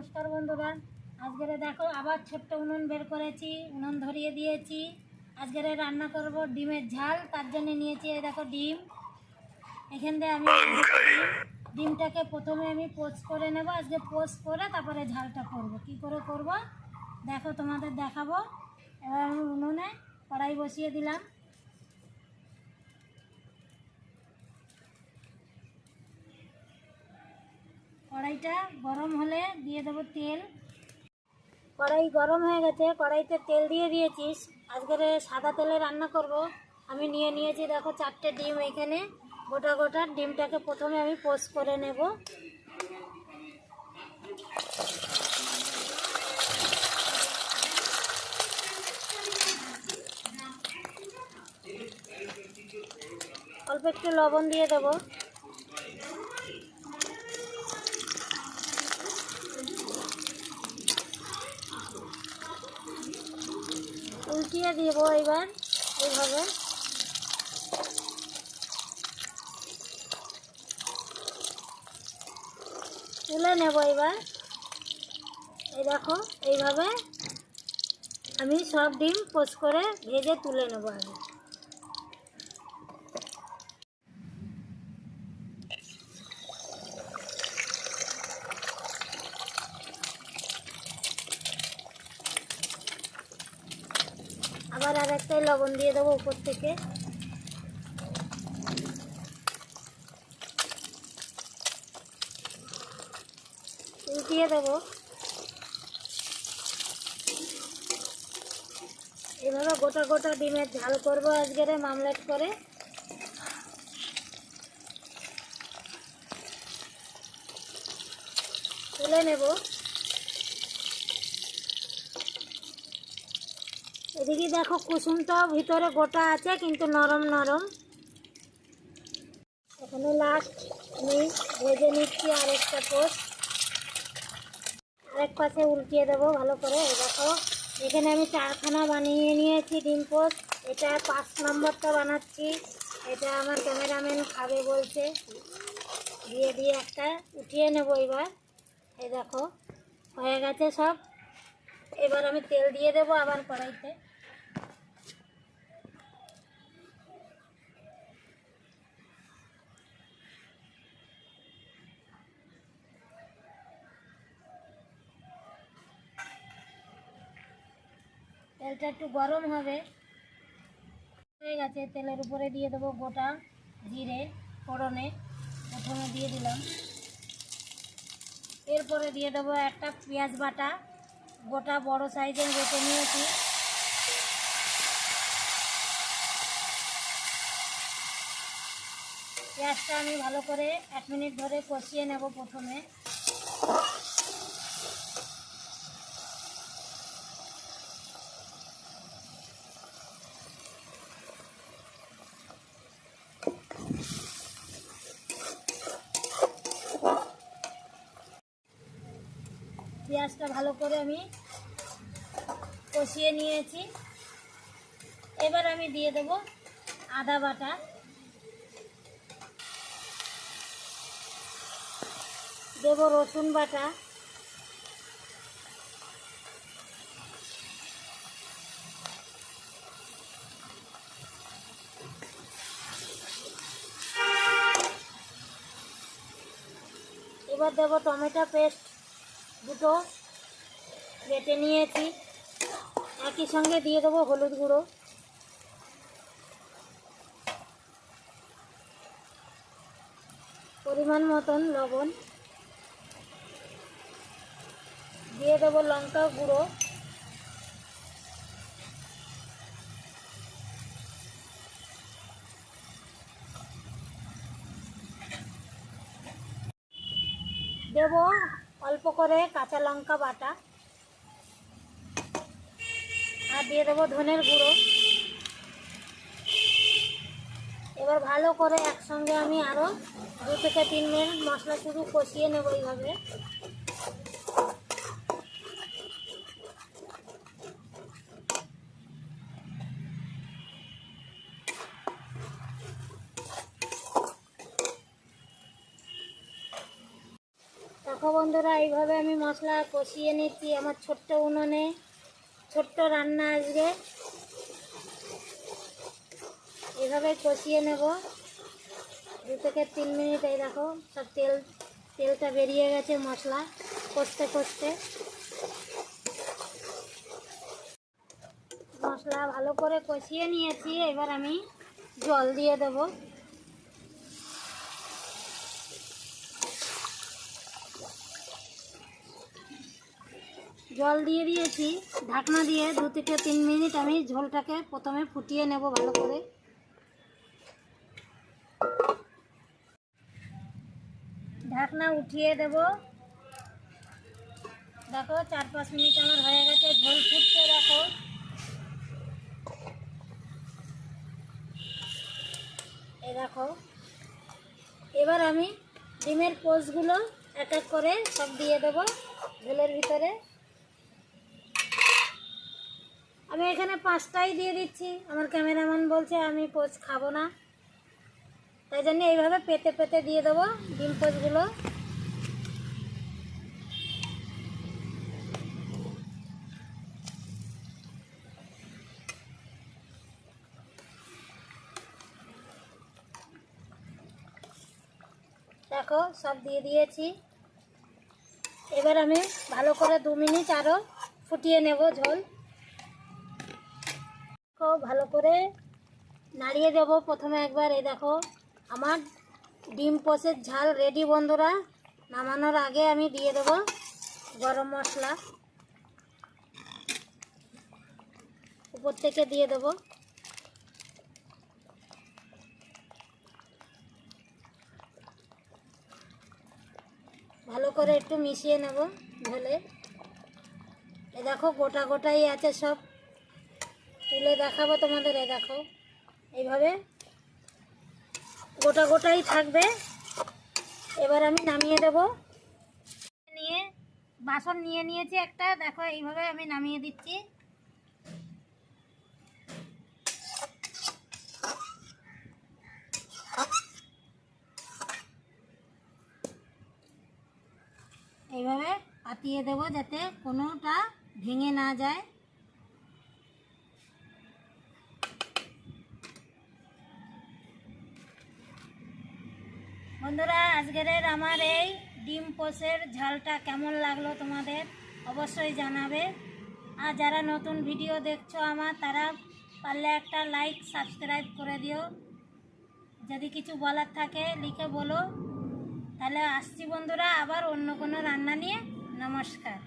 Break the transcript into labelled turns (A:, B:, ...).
A: নমস্কার বন্ধুরা আজকের দেখো আবার ছোট্ট উনুন বের করেছি উনুন ধরিয়ে দিয়েছি। আজকের রান্না করব ডিমের ঝাল তার জন্য নিয়েছি এই দেখো ডিম। এখান থেকে আমি ডিমটাকে প্রথমে আমি পোস্ট করে নেব আজকে পোস্ট করে তারপরে ঝালটা করব। কি করে করব? দেখো তোমাদের দেখাবো। এবার আমি উনুনে কড়াই বসিয়ে দিলাম। কড়াইটা গরম হলে দিয়ে দেবো তেল। কড়াই গরম হয়ে গেছে, কড়াইতে তেল দিয়ে দিয়েছিস আজকের সাদা তেলে রান্না করব। আমি নিয়ে নিয়েছি, দেখো চারটে ডিম এখানে। গোটা গোটা ডিমটাকে প্রথমে আমি পোস্ট করে নেব। অল্প একটু লবণ দিয়ে দেবো। উল্টিয়ে দিব এবার, এইভাবে। তুলে নেব এবার। এই দেখো, এইভাবে আমি সব ডিম পোস্ট করে ভেজে তুলে নেব আগে। আবার আর একটাই লবণ দিয়ে দেবো উপর থেকে। উল্টিয়ে দেবো। এভাবে গোটা গোটা ডিমের ঝাল করব আজকের মামলেট করে। তুলে নেব। এদিকে দেখো কুসুমটাও ভিতরে গোটা আছে, কিন্তু নরম নরম। এখানে লাস্ট আমি ভেজে নিচ্ছি আরেকটা পোস্ট আরেক পাশে উল্টিয়ে দেবো ভালো করে। দেখো, এখানে আমি চারখানা বানিয়ে নিয়েছি ডিম পোস্ট। এটা পাঁচ নম্বরটা বানাচ্ছি। এটা আমার ক্যামেরাম্যান খাবে বলছে। দিয়ে দিয়ে একটা উঠিয়ে নেব এবার। এই দেখো, হয়ে গেছে সব। এবার আমি তেল দিয়ে দেবো আবার কড়াইতে। তেলটা একটু গরম হবে। হয়ে গেছে, তেলের উপরে দিয়ে দেবো গোটা জিরে, ফোড়নে। প্রথমে দিয়ে দিলাম। এরপরে দিয়ে দেবো একটা পেঁয়াজ বাটা। গোটা বড় সাইজের বেটে নিয়েছি। পেঁয়াজটা আমি ভালো করে এক মিনিট ধরে কষিয়ে নেব প্রথমে। পেঁয়াজটা ভালো করে আমি কষিয়ে নিয়েছি। এবার আমি দিয়ে দেব আদা বাটা। দেব রসুন বাটা। এবার দেব টমেটো পেস্ট। দুটো বেটে নিয়েছি। একই সঙ্গে দিয়ে দেবো হলুদ গুঁড়ো। পরিমাণ মতন লবণ। দিয়ে দেবো লঙ্কা গুঁড়ো দেব অল্প করে কাঁচা লঙ্কা বাটা। আর দিয়ে দেবো ধনের গুঁড়ো। এবার ভালো করে একসঙ্গে আমি আরও দু থেকে তিন মিনিট মশলা শুধু কষিয়ে নেব এইভাবে। দেখো বন্ধুরা, এইভাবে আমি মশলা কষিয়ে নিচ্ছি আমার ছোট্ট উনুনে। ছোট্ট রান্না আজকে। এইভাবে কষিয়ে নেব। দু থেকে তিন মিনিট, এই দেখো, সব তেল, তেলটা বেরিয়ে গেছে মশলা কষতে কষতে। মশলা ভালো করে কষিয়ে নিয়েছি। এবার আমি জল দিয়ে দেব। জল দিয়ে দিয়েছি, ঢাকনা দিয়ে দু থেকে তিন মিনিট আমি ঝোলটাকে প্রথমে ফুটিয়ে নেব ভালো করে। ঢাকনা উঠিয়ে দেব। দেখো, চার পাঁচ মিনিট আমার হয়ে গেছে, ঝোল ফুটছে, দেখো। এই দেখো। এবার আমি ডিমের পোস্টগুলো এক এক করে সব দিয়ে দেব ঝোলের ভিতরে। আমি এখানে পাঁচটাই দিয়ে দিচ্ছি। আমার ক্যামেরাম্যান বলছে, আমি পোচ খাব না। তাই জন্য এইভাবে পেতে পেতে দিয়ে দেবো ডিম পোচগুলো। দেখো, সব দিয়ে দিয়েছি। এবার আমি ভালো করে দু মিনিট আরও ফুটিয়ে নেব ঝোল। ভালো করে নাড়িয়ে দেবো প্রথমে একবার, এই দেখো, আমার ডিম পোষের ঝাল রেডি বন্ধুরা। নামানোর আগে আমি দিয়ে দেবো গরম মশলা। উপর থেকে দিয়ে দেবো। ভালো করে একটু মিশিয়ে নেব ঝোলে এ দেখো, গোটা গোটাই আছে সব। তুলে দেখাবো তোমাদের এ দেখো। এইভাবে গোটা গোটাই থাকবে। এবার আমি নামিয়ে দেব। নিয়ে, বাসন নিয়ে নিয়েছি একটা। দেখো, এইভাবে আমি নামিয়ে দিচ্ছি। এইভাবে পাতিয়ে দেবো যাতে কোনোটা ভেঙে না যায়। বন্ধুরা আজকের আমার এই ডিম পোষের ঝালটা কেমন লাগল তোমাদের অবশ্যই জানাবে। আর যারা নতুন ভিডিও দেখছ আমার, তারা পারলে একটা লাইক, সাবস্ক্রাইব করে দিও। যদি কিছু বলার থাকে লিখে বলো। তাহলে আসছি বন্ধুরা, আবার অন্য কোনো রান্না নিয়ে। নমস্কার।